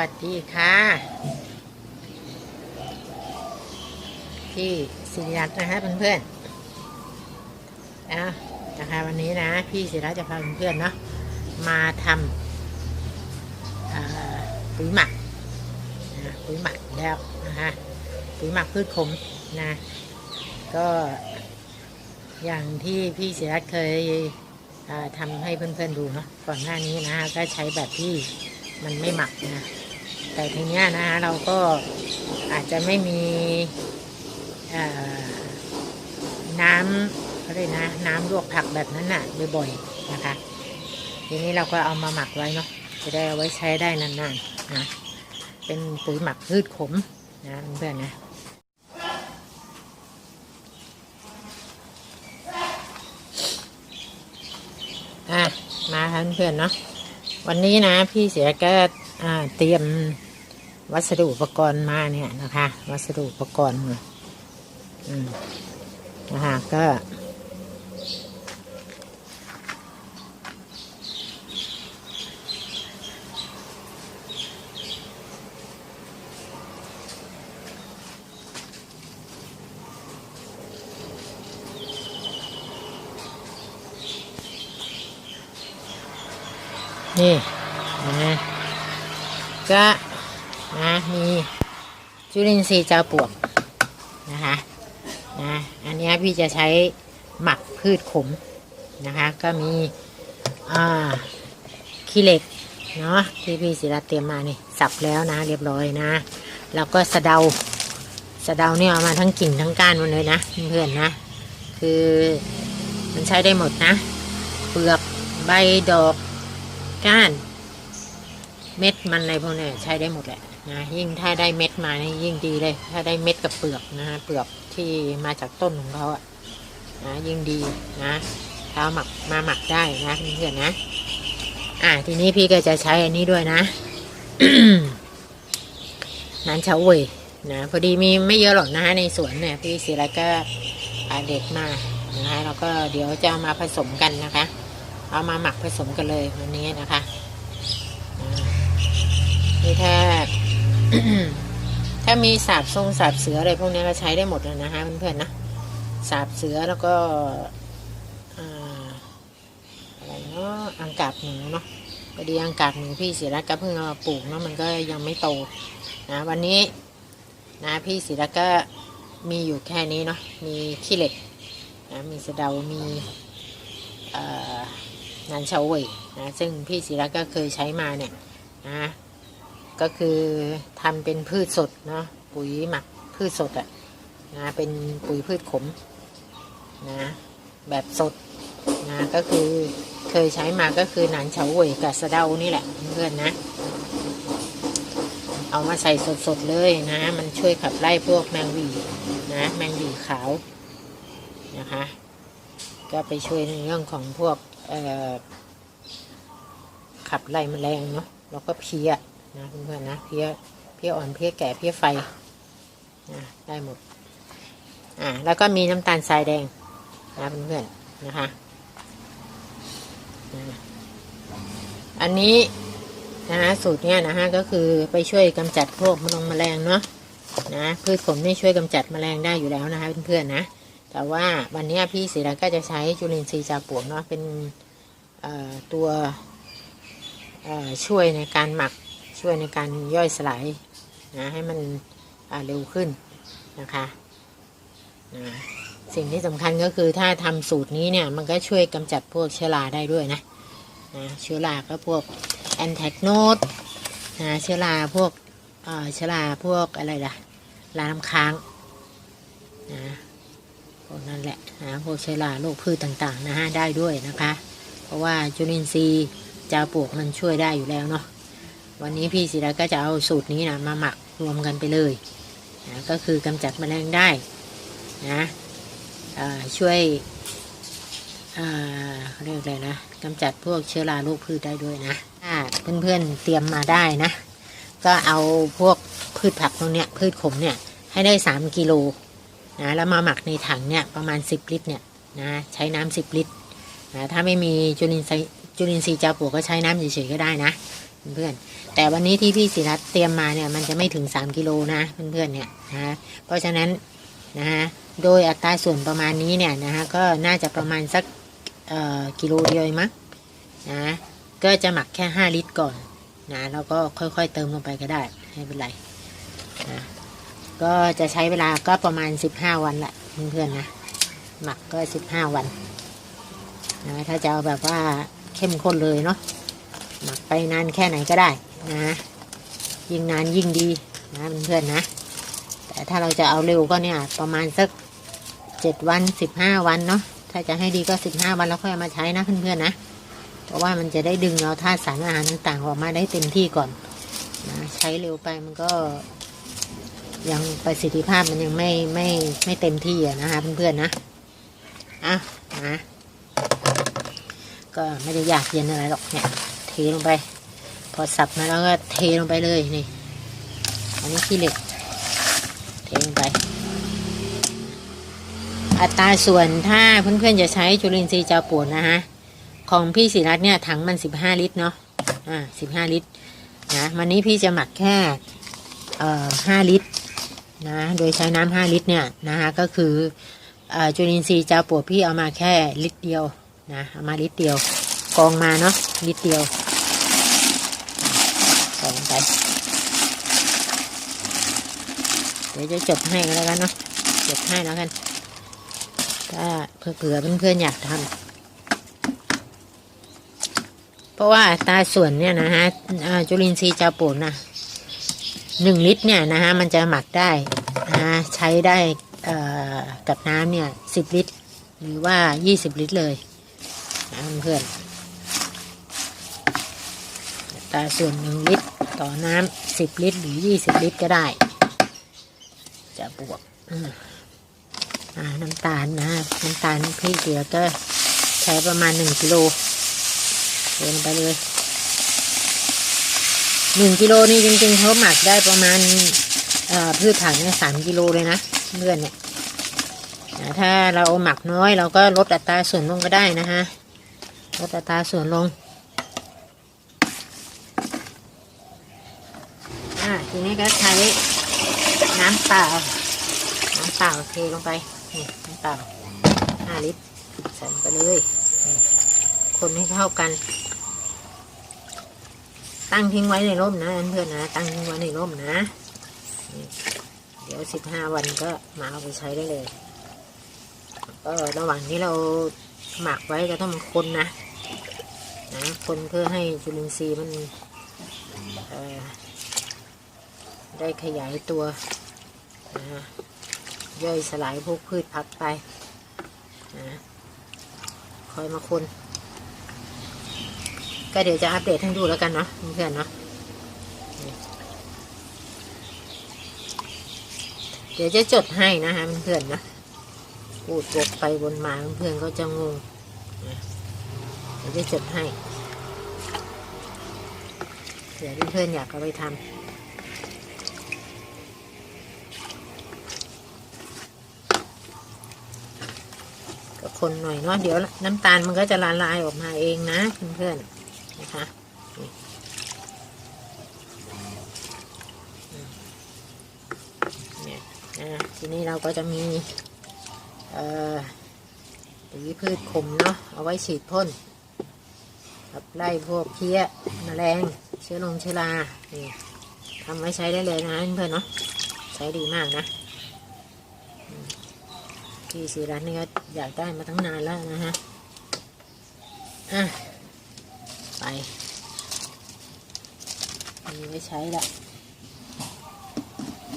วัสดีค่ะ พี่ศิริรัตน์นะคะเพื่อนๆนะนะคะวันนี้นะ พี่ศิริรัตน์จะพาเพื่อนๆเนาะมาทำปุ๋ยหมักนะปุ๋ยหมักแล้วนะคะปุ๋ยหมักพืชขมนะ ก็อย่างที่พี่ศิริรัตน์เคยทำให้เพื่อนๆดูเนาะก่อนหน้านี้นะก็ใช้แบบที่มันไม่หมักนะ แต่ทีเนี้ยนะเราก็อาจจะไม่มีน้ำเขาเรียกนะ น้ำลวกผักแบบนั้นน่ะบ่อยๆนะคะ ทีนี้เราก็เอามาหมักไว้เนาะจะได้เอาไว้ใช้ได้นานๆนะเป็นปุ๋ยหมักพืชขมนะเพื่อนๆนะอะมาค่ะเพื่อนๆเนาะวันนี้นะ พี่เสียก็ เตรียมวัสดุอุปกรณ์มาเนี่ยนะคะ วัสดุอุปกรณ์มานะคะก็นี่นะ ก็นะมีจุลินทรีย์เจาปวกนะคะนะอันนี้พี่จะใช้หมักพืชขมนะคะ ก็มีอ่าขี้เหล็กเนาะที่พี่ศิรัตเตรียมมานี่สับแล้วนะ เรียบร้อยนะ แล้วก็สะเดาสะเดาเนี่ยเอามาทั้งกิ่งทั้งก้านหมันเลยนะเพื่อนๆนะ คือมันใช้ได้หมดนะ เปลือกใบดอกก้าน เม็ดมันอะไรพวกนี้ใช้ได้หมดแหละนะยิ่งถ้าได้เม็ดมานี่ยิ่งดีเลย ถ้าได้เม็ดกับเปลือกนะฮะเปลือกที่มาจากต้นของเขาอะนะยิ่งดีนะถ้าเอาหมักมาหมักได้นะเพื่อนนะ อ่าทีนี้พี่ก็จะใช้อันนี้ด้วยนะนันเฉาเวยนะพอดีมีไม่เยอะหรอกนะฮะในสวนเนี่ยพี่ศิรัตน์ก็อ่าเด็ดมานะคะแล้วก็เดี๋ยวจะมาผสมกันนะคะ เอามาหมักผสมกันเลยวันนี้นะคะ นี่ถ้า ถ้ามีสาบทรงสาบเสืออะไรพวกนี้ก็ใช้ได้หมดเลยนะคะเพื่อนๆนะสาบเสือแล้วก็อ่าอะไรเนาะอังกาบหนูเนาะพอดีอังกาบหนูพี่ศิรัตก็เพิ่งเอามาปลูกเนาะมันก็ยังไม่โตนะวันนี้นะพี่ศิรัตก็มีอยู่แค่นี้เนาะมีขี้เหล็กนะมีสะเดา มีเอ่องานเฉาวยนะซึ่งพี่ศิระก็เคยใช้มาเนี่ยนะ ก็คือทำเป็นพืชสดเนาะปุ๋ยหมักพืชสดอะนะเป็นปุ๋ยพืชขมนะแบบสดนะก็คือเคยใช้มาก็คือหนานเฉาเว่ยกับสะเดานี่แหละเพื่อนนะ เอามาใส่สดๆเลยนะ มันช่วยขับไล่พวกแมงวีนะแมงวีขาวนะคะ ก็ไปช่วยในเรื่องของพวกขับไล่แมลงเนาะแล้วก็เพี้ย นะเพื่อนๆนะเพี้ยเพี้ยอ่อนเพี้ยแก่เพี้ยไฟนะได้หมดอ่าแล้วก็มีน้ำตาลทรายแดงนะเพื่อนๆนะคะอันนี้นะฮะสูตรเนี้ยนะฮะก็คือไปช่วยกำจัดพวกมลงแมลงเนาะนะพืชผลนี่ช่วยกำจัดแมลงได้อยู่แล้วนะคะเพื่อนๆนะแต่ว่าวันนี้พี่ศิระก็จะใช้จุลินทรีย์จาปวกเนาะเป็นตัวช่วยในการหมัก ช่วยในการย่อยสลายนะให้มันเร็วขึ้นนะคะนะสิ่งที่สำคัญก็คือถ้าทำสูตรนี้เนี่ย มันก็ช่วยกำจัดพวกเชื้อราได้ด้วยนะนะเชื้อราก็พวกแอนแทกโนดนะเชื้อราพวกเชื้อราพวกอะไรล่ะราน้ำค้างนะพวกนั้นแหละนะพวกเชื้อราโรคพืชต่างๆนะฮะได้ด้วยนะคะ เพราะว่าจุลินทรีย์จาปลวกมันช่วยได้อยู่แล้วเนาะ วันนี้พี่ศิระก็จะเอาสูตรนี้นะมาหมักรวมกันไปเลยนะก็คือกำจัดแมลงได้นะช่วยอ่าเรียกอะไรนะกำจัดพวกเชื้อราโรคพืชได้ด้วยนะถ้าเพื่อนๆเตรียมมาได้นะ ก็เอาพวกพืชผักตรงเนี้ยพืชขมเนี่ยให้ได้สามกิโลนะแล้วมาหมักในถังเนี่ยประมาณ 10 ลิตรเนี่ยนะใช้น้ำ10 ลิตรนะถ้าไม่มีจุลินทรีย์จุลินทรีย์เจ้าปลวกก็ใช้น้ำเฉยๆก็ได้นะ เพื่อนๆแต่วันนี้ที่พี่ศิรัตเตรียมมาเนี่ยมันจะไม่ถึง 3 กิโลนะเพื่อนๆเนี่ยนะเพราะฉะนั้นนะฮะโดยอัตราส่วนประมาณนี้เนี่ยนะฮะก็น่าจะประมาณสักเอ่อกิโลเดียวมั้งนะก็จะหมักแค่ 5 ลิตรก่อนนะแล้วก็ค่อยๆเติมลงไปก็ได้ไม่เป็นไรนะก็จะใช้เวลาก็ประมาณ 15 วันแหละเพื่อนๆนะหมักก็ 15 วันนะถ้าจะเอาแบบว่าเข้มข้นเลยเนาะ หมักไปนานแค่ไหนก็ได้นะ ยิ่งนานยิ่งดีนะเพื่อนๆนะ แต่ถ้าเราจะเอาเร็วก็เนี่ย ประมาณสักเจ็ดวันสิบห้าวันเนาะถ้าจะให้ดีก็สิบห้าวันแล้วค่อยามาใช้นะเพื่อนๆนะ เพราะว่ามันจะได้ดึงเอาธาตุสารอาหารต่างๆ ออกมาได้เต็มที่ก่อนนะใช้เร็วไปมันก็ ยังประสิทธิภาพมันยังไม่ไม่ไม่เต็มที่อะนะคะเพื่อนๆนะอะนะก็ไม่ได้ยากเย็นอะไรหรอกเนี่ย ลงไป พอสับมาแล้วก็เทลงไปเลยนี่ อันนี้ขี้เหล็ก เทลงไป อัตราส่วนถ้าเพื่อนๆจะใช้จุลินทรีย์เจาปวดนะฮะ ของพี่ศิรัตน์เนี่ยถังมันสิบห้าลิตรเนาะ อ่าสิบห้าลิตรนะวันนี้พี่จะหมักแค่เอ่อห้าลิตรนะ โดยใช้น้ำห้าลิตรเนี่ยนะคะก็คือจุลินทรีย์เจาปวดพี่เอามาแค่ลิตรเดียวนะเอามาลิตรเดียวกองมาเนาะนิดเดียวใส่ลงไป เดี๋ยวจะจดให้ก็แล้วกันเนาะจดให้แล้วกันถ้าเผื่อเพื่อนๆอยากทำเพราะว่าตาส่วนเนี่ยนะฮะจุลินทรีย์จาโปนนะหนึ่งลิตรเนี่ยนะฮะมันจะหมักได้นะฮะใช้ได้กับน้ำเนี่ยสิบลิตร หรือว่ายี่สิบลิตรเลยนะเพื่อนตาส่วนหนึ่งลิตรต่อน้ำสิบลิตร หรือยี่สิบลิตรก็ได้ จะบวกอืมอ่าน้ำตาลนะน้ำตาลพี่เกียก็ใช้ประมาณหนึ่งกิโลเทลงไปเลยหนึ่งกิโลนี่จริงๆเขาหมักได้ประมาณเอ่อพืชผักเนี่ยสามกิโลเลยนะเพื่อนเนี่ยอ่าถ้าเราหมักน้อยเราก็ลดอัตราส่วนลงก็ได้นะฮะลดอัตราส่วนลงอ่าทีนี้ก็ใช้น้ำ เปล่าน้ำเปล่าเทลงไปนี่น้ำเปล่าห้าลิตรใส่ไปเลยคนให้เข้ากัน ตั้งทิ้งไว้ในร่มนะเพื่อนนะ ตั้งทิ้งไว้ในร่มนะเดี๋ยวสิบห้าวันก็มาเอาไปใช้ได้เลยก็ระหว่างที่เราหมักไว้ก็ต้องคนนะนะคนเพื่อให้จุลินทรีย์มันได้ขยายตัว ย่อยสลายพวกพืชพักไปนะคอยมาคนก็เดี๋ยวจะอัปเดตให้ดูแล้วกันเนาะเพื่อนเนาะเดี๋ยวจะจดให้นะฮะเพื่อนนะพูดวกไปวนมาเพื่อนก็จะงงเดี๋ยวจะจดให้ เดี๋ยวเพื่อนอยากเอาไปทำ คนหน่อยเนาะเดี๋ยวน้ำตาลมันก็จะละลายออกมาเองนะเพื่อนๆนะคะทีนี้เราก็จะมีเอ่อปุ๋ยพืชขมเนาะเอาไว้ฉีดพ่นขับไล่พวกเพี้ยแมลงเชื้อลงเชื้อรานี่ทำไว้ใช้ได้เลยนะเพื่อนเนาะใช้ดีมากนะ พี่สีรัตน์นี่ก็อยากได้มาตั้งนานแล้วนะฮะ อะ ไปมีไว้ใช้ละ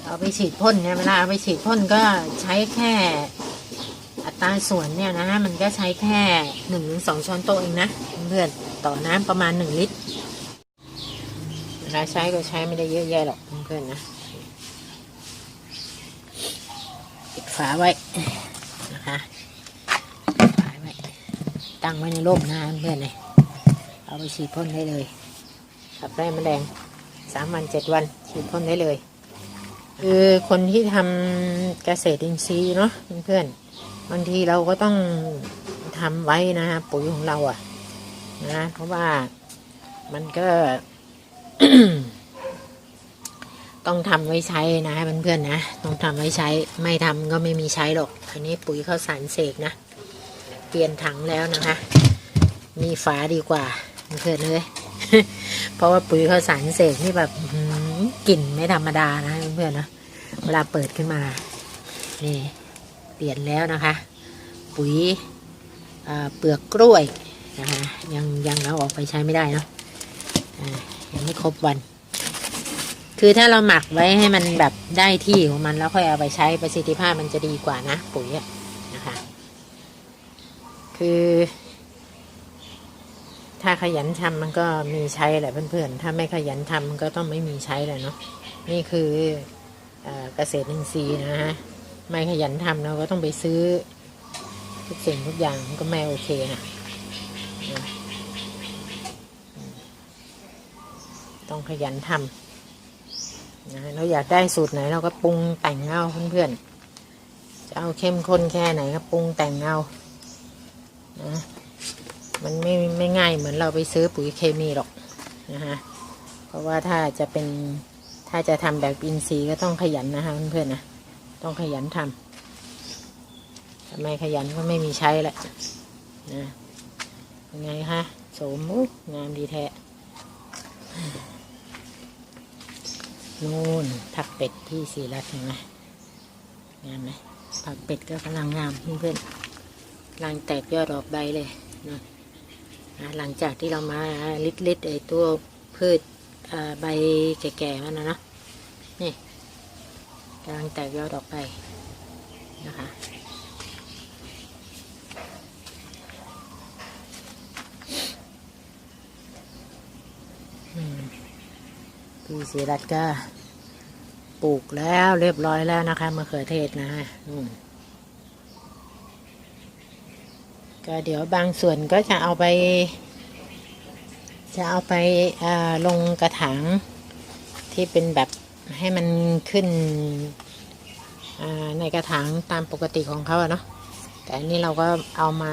เอาไปฉีดพ่นเนี่ยเวลาเอาไปฉีดพ่นก็ใช้แค่อัตราส่วนเนี่ยนะฮะมันก็ใช้แค่หนึ่งถึงสองช้อนโต๊ะเองนะเพื่อนต่อน้ำประมาณหนึ่งลิตรเวลาใช้ก็ใช้ไม่ได้เยอะแยะหรอกเพื่อนนะปิดฝาไว้ นะคะฝาไว้ตั้งไว้ในร่มนะเพื่อนเลยเอาไปฉีดพ่นได้เลยขับไล่แมลงสามวันเจ็ดวันฉีดพ่นได้เลย คือคนที่ทำเกษตรอินทรีย์เนาะเพื่อนบางทีเราก็ต้องทำไว้นะฮะปุ๋ยของเราอะ่ะนะเพราะว่ามันก็ ต้องทำไว้ใช้นะเพื่อนๆนะต้องทำไว้ใช้ไม่ทำก็ไม่มีใช้หรอก อันนี้ปุ๋ยข้าวสารเสกนะ เปลี่ยนถังแล้วนะคะ มีฝาดีกว่าเพื่อนเลยเพราะว่าปุ๋ยข้าวสารเสกนี่แบบกลิ่นไม่ธรรมดานะเพื่อนๆนะเวลาเปิดขึ้นมา นี่ เปลี่ยนแล้วนะคะ ปุ๋ยเปลือกกล้วยนะคะยังยังเอาออกไปใช้ไม่ได้เนาะยังไม่ครบวัน คือถ้าเราหมักไว้ให้มันแบบได้ที่ของมันแล้วค่อยเอาไปใช้ประสิทธิภาพมันจะดีกว่านะปุ๋ยนะคะ คือ ถ้าขยันทำมันก็มีใช้แหละเพื่อนๆ ถ้าไม่ขยันทำมันก็ต้องไม่มีใช้แหละเนาะ นี่คือเอเกษตรอินทรีย์นะฮะ ไม่ขยันทำเราก็ต้องไปซื้อ ทุกสิ่งทุกอย่างมันก็ไม่โอเคนะต้องขยันทำ นะเราอยากได้สูตรไหนเราก็ปรุงแต่งเอาเพื่อนๆจะเอาเข้มข้นแค่ไหนก็ปรุงแต่งเอานะมันไม่ไม่ง่ายเหมือนเราไปซื้อปุ๋ยเคมีหรอกนะฮะเพราะว่าถ้าจะเป็นถ้าจะทำแบบอินทรีย์ก็ต้องขยันนะคะเพื่อนๆนะต้องขยันทำทำไมขยันก็ไม่มีใช้แหละนะเป็นไงคะโสมงามดีแท้ นู่นผักเป็ดที่สีรัตเห็นไหมงามไหมผักเป็ดก็กำลังงามเพื่อนๆกำลังแตกยอดออกใบเลยนะหลังจากที่เรามาลิดลิดๆไอตัวพืชใบแก่ๆมันนะเนาะนี่กำลังแตกยอดออกไปนะคะ อืม พี่ศิรัตน์ก็ปลูกแล้วเรียบร้อยแล้วนะคะมะเขือเทศนะฮะก็เดี๋ยวบางส่วนก็จะเอาไป จะเอาไปาลงกระถางที่เป็นแบบให้มันขึ้นในกระถางตามปกติของเขาเนาะแต่อันนี้เราก็เอามา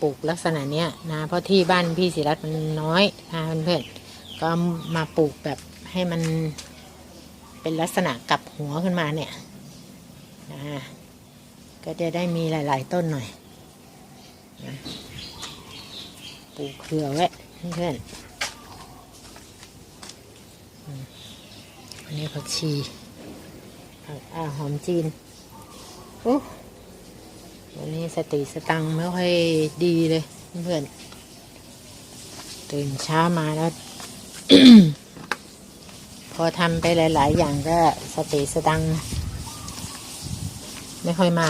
ปลูกลักษณะเนี้ยนะเพราะที่บ้านพี่ศิรัตน์มันน้อยนะเพื่อนๆ ก็มาปลูกแบบให้มันเป็นลักษณะกลับหัวขึ้นมาเนี่ยนะก็จะได้มีหลาย ๆ ต้นหน่อยนะปลูกเผื่อไว้เพื่อนอันนี้ผักชีผักอาหอมจีนโอ้วันนี้สติสตังไม่ค่อยดีเลยเพื่อนตื่นเช้ามาแล้ว พอทำไปหลาย ๆ อย่างก็สติสตัง ไม่ค่อยมา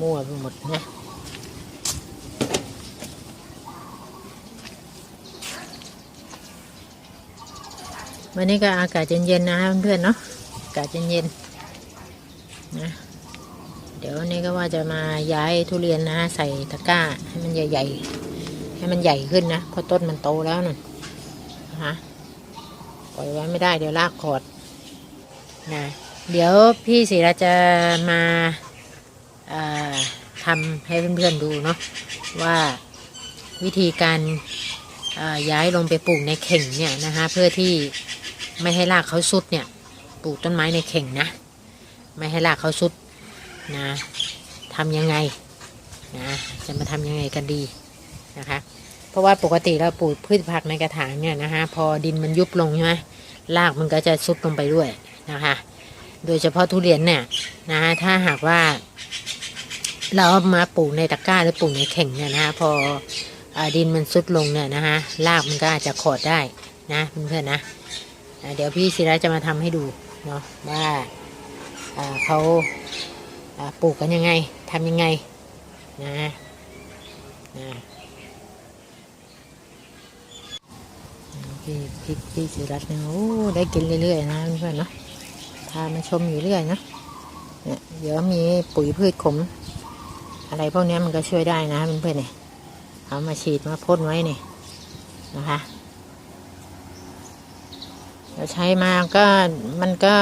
มั่วไปหมดนะวันนี้ก็อากาศเย็นๆนะเพื่อนๆเนาะอากาศเย็นๆนะ ดี๋ยวนี้ก็ว่าจะมาย้ายทุเรียนนะ ใส่ตะกร้า ให้มันใหญ่ ๆ ให้มันใหญ่ขึ้นนะเพราะต้นมันโตแล้วนั่นนะคะปล่อยไว้ไม่ได้เดี๋ยวลากขอดนะเดี๋ยวพี่ศิระจะมาทำให้เพื่อนๆดูเนาะว่าวิธีการย้ายลงไปปลูกในเข่งเนี่ยนะคะเพื่อที่ไม่ให้รากเขาสุดเนี่ยปลูกต้นไม้ในเข่งนะ ไม่ให้รากเขาสุด นะทำยังไงนะจะมาทำยังไงกันดีนะคะ เพราะว่าปกติเราปลูกพืชผักในกระถางเนี่ยนะคะพอดินมันยุบลงใช่ไหมรากมันก็จะซุดลงไปด้วยนะคะ โดยเฉพาะทุเรียนเนี่ยนะถ้าหากว่า เรามาปลูกในตะกร้าหรือปลูกในเข่งเนี่ยนะคะพออดินมันซุดลงเนี่ยนะคะรากมันก็อาจจะขอดได้นะเพื่อนๆนะเดี๋ยวพี่ศิระจะมาทำให้ดูเนาะว่าเขา ปลูกกันยังไงทำยังไงนะนะพี่พี่พี่ศิรัตน์เนี่ยโอ้ได้กินเรื่อยๆนะเพื่อนๆเนาะพามาชมอยู่เรื่อยเนาะเนี่ยเดี๋ยวมีปุ๋ยพืชขม อะไรพวกนี้มันก็ช่วยได้นะเพื่อนๆเนี่ยเอามาฉีดมาพ่นไว้เนี่ยนะคะ เอใช้มาก็มันก็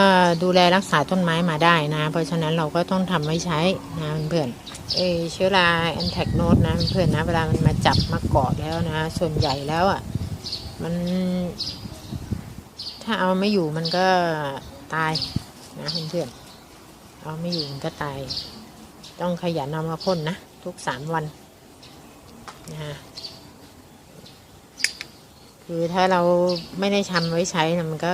ดูแลรักษาต้นไม้มาได้นะ เพราะฉะนั้นเราก็ต้องทำไว้ใช้นะเพื่อนเอเชื้อราแอนแทกโนดนะเพื่อนนะเวลามันมาจับมาเกาะแล้วนะ ส่วนใหญ่แล้วอะมันถ้าเอาไม่อยู่มันก็ตายนะเพื่อนเอาไม่อยู่มันก็ตาย ต้องขยันเอามาพ่นนะ ทุกสามวันนะฮะ คือถ้าเราไม่ได้ทำไว้ใช้นะมันก็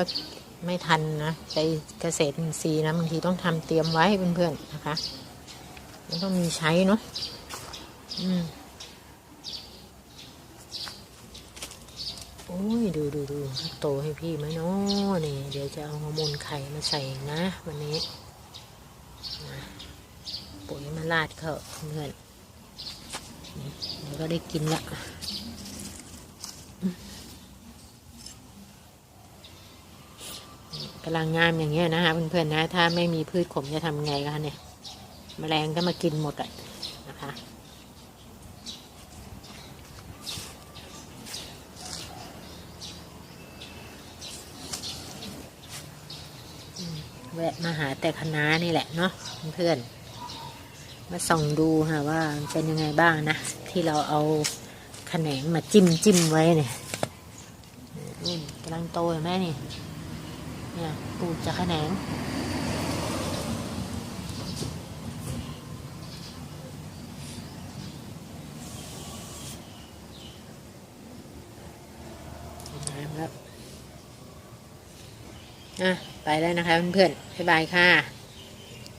ไม่ทันนะไปเกษตรอินทรีย์นะบางทีต้องทำเตรียมไว้เพื่อนๆนะคะมันต้องมีใช้เนาะอืมโอ้ยดูดูดูโตให้พี่ไหมเนาะนี่เดี๋ยวจะเอาฮอร์โมนไข่มาใส่นะ วันนี้ปุ๋ยมาลาดเขาเพื่อนนี่เดี๋ยวก็ได้กินละ กำลังงามอย่างเงี้ยนะคะเพื่อนๆนะถ้าไม่มีพืชขมจะทำไงกันเนี่ยแมลงก็มากินหมดอะนะคะแวะมาหาแต่คณะนี่แหละเนาะเพื่อนๆมาส่องดูค่ะว่าเป็นยังไงบ้างนะ ที่เราเอาแขนงมาจิ้มจิ้มไว้เนี่ยนี่กำลังโตเห็นไหมนี่ เนี่ยปูจากแขนงน้ำแล้วอะ ไปแล้วนะคะเพื่อนๆบ๊ายบายค่ะ